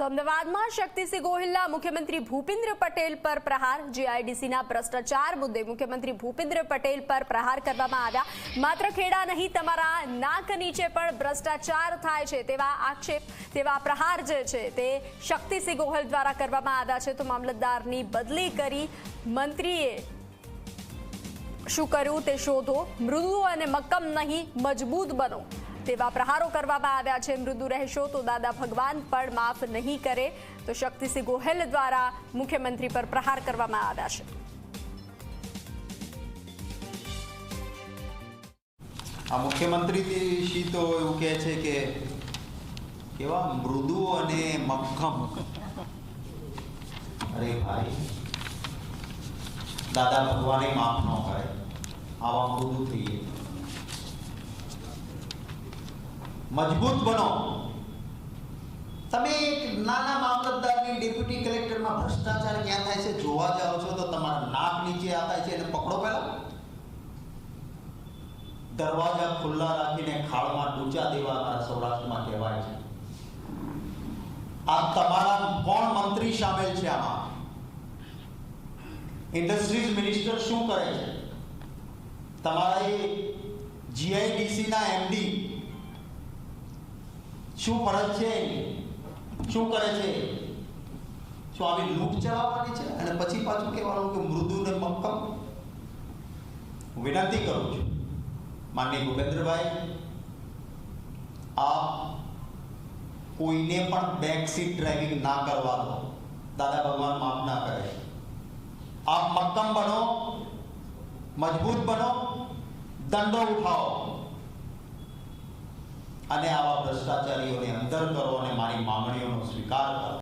તો અમદાવાદમાં શક્તિસિંહ ગોહિલના મુખ્યમંત્રી ભૂપેન્દ્ર પટેલ પર પ્રહાર. જીઆઈડીસીના ભ્રષ્ટાચાર મુદ્દે મુખ્યમંત્રી ભૂપેન્દ્ર પટેલ પર પ્રહાર કરવામાં આવ્યા. માત્ર ખેડા નહીં, તમારા નાક નીચે પણ ભ્રષ્ટાચાર થાય છે તેવા આક્ષેપ, તેવા પ્રહાર જે છે તે શક્તિસિંહ ગોહિલ દ્વારા કરવામાં આવ્યા છે. તો મામલતદારની બદલી કરી મંત્રીએ શું કર્યું તે શોધો. મૃદુ અને મક્કમ નહીં, મજબૂત બનો. તેવા પ્રહારો કરવામાં આવ્યા છે. મૃદુ રહેશો તો દાદા ભગવાન પણ માફ નહીં કરે. તો શક્તિસિંહ ગોહેલ દ્વારા મુખ્યમંત્રી પર પ્રહાર કરવામાં આવ્યા છે. આ મુખ્યમંત્રી શ્રી તો એવું કહે છે કે કેવા મૃદુ અને મક્ખમ અરે ભાઈ, દાદા ભગવાને માફ ન કરે આવા મૃદુ થઈએ. મજબૂત બનો. તમે એક નાના મામલતદારની ડેપ્યુટી કલેક્ટરમાં ભ્રષ્ટાચાર ક્યાં થાય છે જોવા જાઓ છો તો તમારા નાક નીચે આ થાય છે એને પકડો પહેલા. દરવાજા ખુલ્લા રાખીને ખાડમાં ડૂચા દેવા અમારા સૌરાષ્ટ્રમાં કહેવાય છે. આ તમારા કોણ મંત્રી સામેલ છે આમાં? ઇન્ડસ્ટ્રીઝ મિનિસ્ટર શું કરે છે? તમારા એ જીઆઈડીસી ના એમડી શું ફરજ છે? શું કરે છે? શું આવી લૂપ ચલાવવાની છે? અને પછી પાછું કહેવાનું કે મૃદુ ને મક્કમ વિનંતી કરું છું. માનનીય ભૂપેન્દ્રભાઈ, આપ કોઈને પણ બેક સીટ ડ્રાઇવિંગ ના કરવા દો. દાદા ભગવાન માફ ના કરે. આપ મક્કમ બનો, મજબૂત બનો, દંડો ઉઠાવો. અને આવા ભ્રષ્ટાચારીઓને અંદર કરો અને મારી માંગણીઓનો સ્વીકાર કરો.